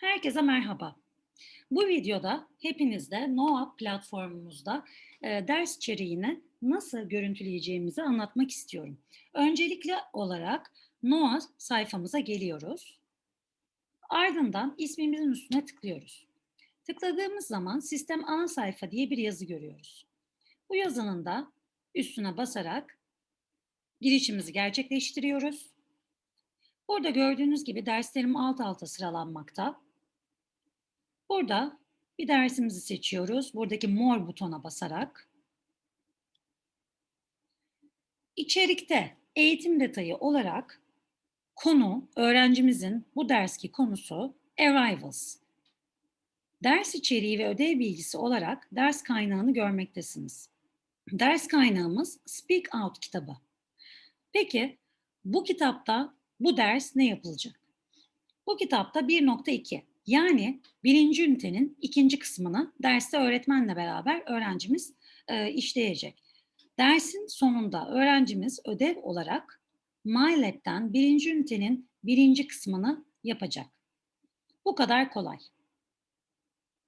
Herkese merhaba. Bu videoda hepinizle Noah platformumuzda e, ders içeriğini nasıl görüntüleyeceğimizi anlatmak istiyorum. Öncelikli olarak Noah sayfamıza geliyoruz. Ardından ismimizin üstüne tıklıyoruz. Tıkladığımız zaman sistem ana sayfa diye bir yazı görüyoruz. Bu yazının da üstüne basarak girişimizi gerçekleştiriyoruz. Burada gördüğünüz gibi derslerim alt alta sıralanmakta. Burada bir dersimizi seçiyoruz. Buradaki mor butona basarak. İçerikte eğitim detayı olarak konu, öğrencimizin bu derski konusu Arrivals. Ders içeriği ve ödev bilgisi olarak ders kaynağını görmektesiniz. Ders kaynağımız Speak Out kitabı. Peki bu kitapta bu ders ne yapılacak? Bu kitapta 1.2 yani birinci ünitenin ikinci kısmını derste öğretmenle beraber öğrencimiz e, işleyecek. Dersin sonunda öğrencimiz ödev olarak MyLab'den birinci ünitenin birinci kısmını yapacak. Bu kadar kolay.